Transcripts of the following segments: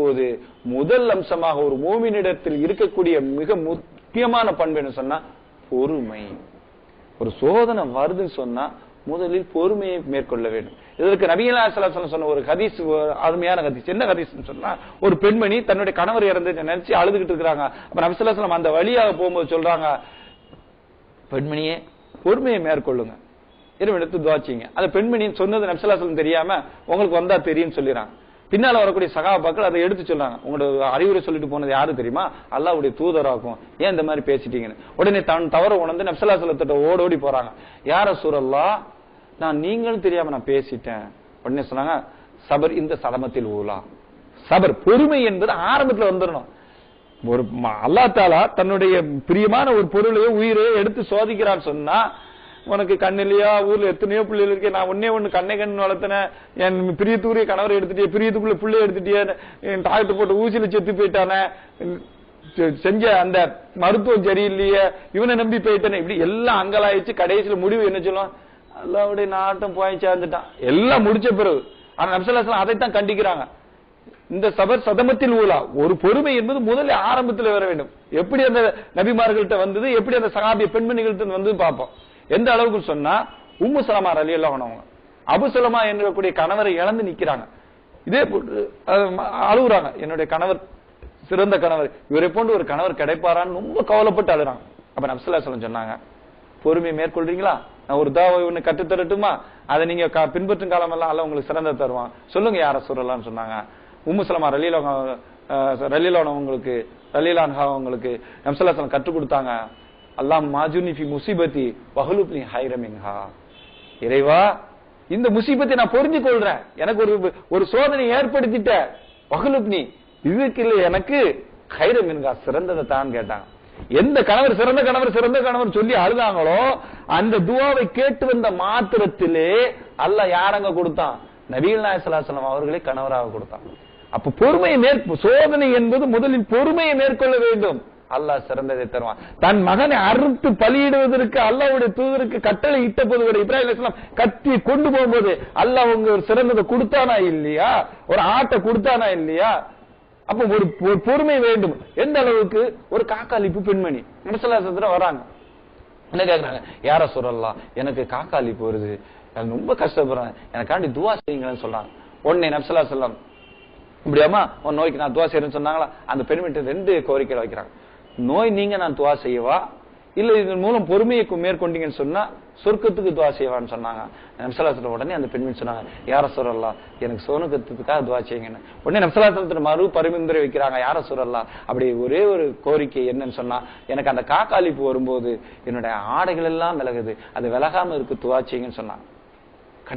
போது முதல் அம்சமாக ஒரு மூமினிடத்தில் இருக்கக்கூடிய மிக முக்கியமான பண்பு என்ன சொன்னா பொறுமை. ஒரு சோதனை வருதுன்னு சொன்னா முதலில் பொறுமையை மேற்கொள்ள வேண்டும். இதற்கு நபிகளா ஸல்லல்லாஹு சொன்ன ஒரு ஹதீஸ் அருமையான ஹதீஸ். என்ன ஹதீஸ் சொன்னா ஒரு பெண்மணி தன்னுடைய கணவர் இறந்து நினைச்சு அழுதுகிட்டு இருக்கிறாங்க. அப்ப நபி அந்த வழியாக போகும்போது சொல்றாங்க பெண்மணியே பொறுமையை மேற்கொள்ளுங்க. இறைவனிடத்து துவாச்சிங்க அந்த பெண்மணி சொன்னது நபிசல்லாசலம் தெரியாம உங்களுக்கு வந்தா தெரியும் சொல்லிடுறாங்க பின்னால வரக்கூடிய சகாபாக்கள் அதை எடுத்து சொல்றாங்க உங்களோட அறிவுரை சொல்லிட்டு போனது யாரு தெரியுமா? அல்லாவுடைய தூதராக்கும் ஏன் இந்த மாதிரி பேசிட்டீங்கன்னு. உடனே தன் தவற உணர்ந்து நபிசல்லாசலத்திட்ட ஓடோடி போறாங்க. யார சூரல்லா நான் நீங்களும் தெரியாம நான் பேசிட்டேன். உடனே சொன்னாங்க சபர் இந்த சதமத்தில் ஊலா. சபர் பொறுமை என்பது ஆரம்பத்துல வந்துடணும் ஒரு அல்லா தாலா தன்னுடைய பிரியமான ஒரு பொருளையோ உயிரையோ எடுத்து சோதிக்கிறான்னு சொன்னா உனக்கு கண் இல்லையா ஊர்ல எத்தனையோ பிள்ளைகள் இருக்கே. நான் ஒன்னே ஒண்ணு கண்ணை கண்ணு வளர்த்தனேன் என் பிரியத்துக்குரிய கணவரை எடுத்துட்டியே. பிரியத்துக்குள்ள பிள்ளை எடுத்துட்டியே. என் டாக்டர் போட்டு ஊசியில செத்து போயிட்டானே. செ- செஞ்ச அந்த மருத்துவம் சரியில்லையே. இவனை நம்பி போயிட்டானே. இப்படி எல்லாம் அங்கலாயிச்சு கடைசியில முடிவு என்ன சொல்லும் அல்லாவுடைய நாட்டம் போய் சேர்ந்துட்டான். எல்லாம் முடிச்ச பிறகு. ஆனா நம்சலாசலம் அதைத்தான் கண்டிக்கிறாங்க. இந்த சபர் சதமத்தில் ஊலா ஒரு பொறுமை என்பது முதல்ல ஆரம்பத்தில் வர வேண்டும். எப்படி அந்த நபிமார்கள்ட்ட வந்தது? எப்படி அந்த சகாபிய பெண்மணிகள்ட்ட வந்து பார்ப்போம். எந்த அளவுக்கு சொன்னா உம்மு சலமா அலி அவங்க. அபு சலமா என்கூடிய கணவரை இழந்து நிக்கிறாங்க. இதே போட்டு அழுகுறாங்க. என்னுடைய கணவர் சிறந்த கணவர் இவரை போன்று ஒரு கணவர் கிடைப்பாரான்னு ரொம்ப கவலைப்பட்டு அழுறாங்க. அப்ப நப்சல்லா சொன்னாங்க பொறுமையை மேற்கொள்றீங்களா? நான் ஒரு தாவை ஒண்ணு கட்டு தரட்டுமா? அதை நீங்க பின்பற்றும் பின்பற்றும் காலமெல்லாம் அல்ல உங்களுக்கு சிறந்த தருவான். சொல்லுங்க யார சொல்லலாம்னு சொன்னாங்க. உம்மு சலமா ரலீல ரலீலான உங்களுக்கு ரலீலான்ஹா உங்களுக்கு நம்சல்லாசலம் கற்றுக் கொடுத்தாங்க. அல்லாம் மாஜுனி ஃபி முசிபத்தி வஹலுப்னி ஹைரமின்ஹா இறைவா இந்த முசீபத்தை நான் புரிஞ்சு கொள்றேன் எனக்கு ஒரு ஒரு சோதனை ஏற்படுத்திட்ட வஹலுப்னி இதுக்கு இல்ல எனக்கு ஹைரமின்ஹா சிறந்ததை தான் கேட்டான். எந்த கணவர் சிறந்த கணவர் சிறந்த கணவர் சொல்லி அழுதாங்களோ அந்த துவாவை கேட்டு வந்த மாத்திரத்திலே அல்ல யாரங்க கொடுத்தான்? நபீல் நாயசலாசலம் அவர்களே கணவராக கொடுத்தான். அப்ப பொறுமையை மேற் சோதனை என்பது முதலில் பொறுமையை மேற்கொள்ள வேண்டும். அல்லாஹ் சிறந்ததை தருவான். தன் மகனை அறுத்து பலியிடுவதற்கு அல்லாவுடைய தூதருக்கு கட்டளை இட்ட போது கூட இப்ராஹிம் அலைஹிஸ்ஸலாம் கத்தி கொண்டு போகும்போது அல்லாஹ் உங்க ஒரு சிறந்ததை கொடுத்தானா இல்லையா? ஒரு ஆட்டை கொடுத்தானா இல்லையா? அப்ப ஒரு பொறுமை வேண்டும். எந்த அளவுக்கு? ஒரு காக்காளிப்பு பெண்மணி. மனசுல வராங்க. என்ன கேக்குறாங்க? யார சொல்லலாம் எனக்கு காக்காளிப்பு வருது. நான் ரொம்ப கஷ்டப்படுறேன். எனக்காண்டி துவா செய்யுங்களேன்னு சொல்றாங்க உடனே நப்சலா சொல்லம் இப்படியாமா உன் நோய்க்கு நான் துவா செய்யறேன்னு சொன்னாங்களா? அந்த பெண்மணிட்ட ரெண்டு கோரிக்கைகள் வைக்கிறாங்க. நோய் நீங்க நான் துவா செய்யவா? இல்ல இதன் மூலம் பொறுமையை மேற்கொண்டீங்கன்னு சொன்னா சொர்க்கத்துக்கு துவா செய்வான்னு சொன்னாங்க. நம்சலாசத்துல உடனே அந்த பெண்மணி சொன்னாங்க யார சொல்லலாம் எனக்கு சோனகத்துக்காக துவா செய்யுங்கன்னு. உடனே நம்சலாசலத்துல மறு பரிந்துரை வைக்கிறாங்க யார சொல்லலாம் அப்படி ஒரே ஒரு கோரிக்கை என்னன்னு சொன்னா எனக்கு அந்த காக்காளிப்பு வரும்போது என்னுடைய ஆடைகள் எல்லாம் விலகுது. அது விலகாம இருக்கு துவா செய்யுங்கன்னு சொன்னாங்க.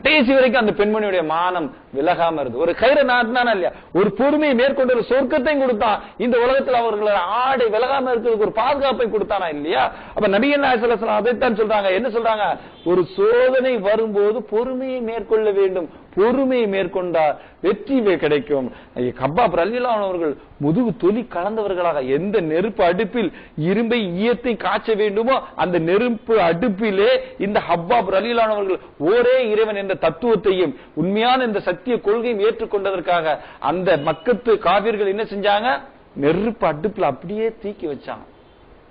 கடைசி வரைக்கும் அந்த பெண்மணியுடைய மானம் விலகாம இருந்தது. ஒரு கைர நாட்டினானா இல்லையா? ஒரு பொறுமையை மேற்கொண்டு ஒரு சொர்க்கத்தையும் கொடுத்தான் இந்த உலகத்துல அவர்களோட ஆடை விலகாம இருக்கிறதுக்கு ஒரு பாதுகாப்பை கொடுத்தானா இல்லையா? அப்ப நபிகள் அதைத்தான் சொல்றாங்க. என்ன சொல்றாங்க? ஒரு சோதனை வரும்போது பொறுமையை மேற்கொள்ள வேண்டும். பொறுமையை மேற்கொண்டால் வெற்றி கிடைக்கும். கப்பாப் ரலிலான் அவர்கள் முதுகு தொலி கலந்தவர்களாக எந்த நெருப்பு அடுப்பில் இரும்பை ஈயத்தை காய்ச்ச வேண்டுமோ அந்த நெருப்பு அடுப்பிலே இந்த ஹப்பாப் ரலிலானவர்கள் ஒரே இறைவன் என்ற தத்துவத்தையும் உண்மையான இந்த சத்திய கொள்கையும் ஏற்றுக்கொண்டதற்காக அந்த மக்கத்து காவிர்கள் என்ன செஞ்சாங்க? நெருப்பு அடுப்புல அப்படியே தீக்கி வச்சாங்க.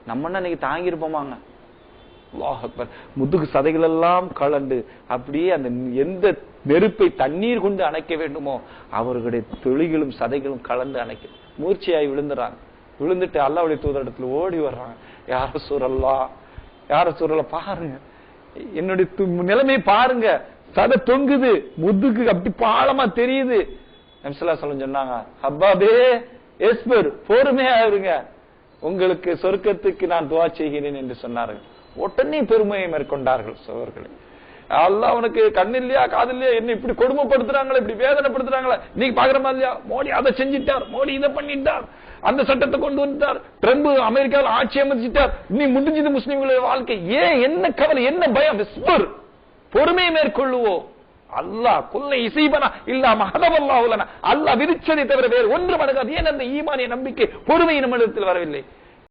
நம்ம இன்னைக்கு தாங்கி இருப்போமாங்க அக்பர். முதுகு சதைகள் எல்லாம் கலண்டு அப்படியே அந்த எந்த நெருப்பை தண்ணீர் கொண்டு அணைக்க வேண்டுமோ அவர்களுடைய தொழிகளும் சதைகளும் கலந்து அணைக்க மூர்ச்சியாய் விழுந்துறாங்க. விழுந்துட்டு அல்லாவுடைய தூதரிடத்துல ஓடி வர்றாங்க. யார சூரல்லா யார சூரல்ல பாருங்க. என்னுடைய நிலைமை பாருங்க. சதை தொங்குது. முதுகு அப்படி பாலமா தெரியுது. நம்சலா சொல்ல சொன்னாங்க ஹப்பாபே எஸ்பர் பொறுமையா இருங்க. உங்களுக்கு சொர்க்கத்துக்கு நான் துவா செய்கிறேன் என்று சொன்னார்கள். உடனே பெருமையை மேற்கொண்டார்கள் சோழர்களே அல்லாஹ் அவனுக்கு கண் இல்லையா காது இல்லையா என்ன இப்படி கொடுமைப்படுத்துறாங்களா இப்படி வேதனைப்படுத்துறாங்களா? நீங்க பாக்குற மாதிரி இல்லையா? மோடி அதை செஞ்சிட்டார் மோடி இதை பண்ணிட்டார் அந்த சட்டத்தை கொண்டு வந்துட்டார் ட்ரம்ப் அமெரிக்காவில் ஆட்சி அமைச்சிட்டார். நீ முடிஞ்சது முஸ்லிம்களுடைய வாழ்க்கை. ஏன்? என்ன கவலை? என்ன பயம்? விஸ்பர். பொறுமையை மேற்கொள்ளுவோம் அல்லாஹ் குல்லை இசைபனா இல்லா மகதவல்லாஹுலனா அல்லாஹ் விதிச்சதை தவிர வேறு ஒன்று மடங்காது ஏன் அந்த ஈமானிய நம்பிக்கை பொறுமை நம்மிடத்தில் வரவில்லை?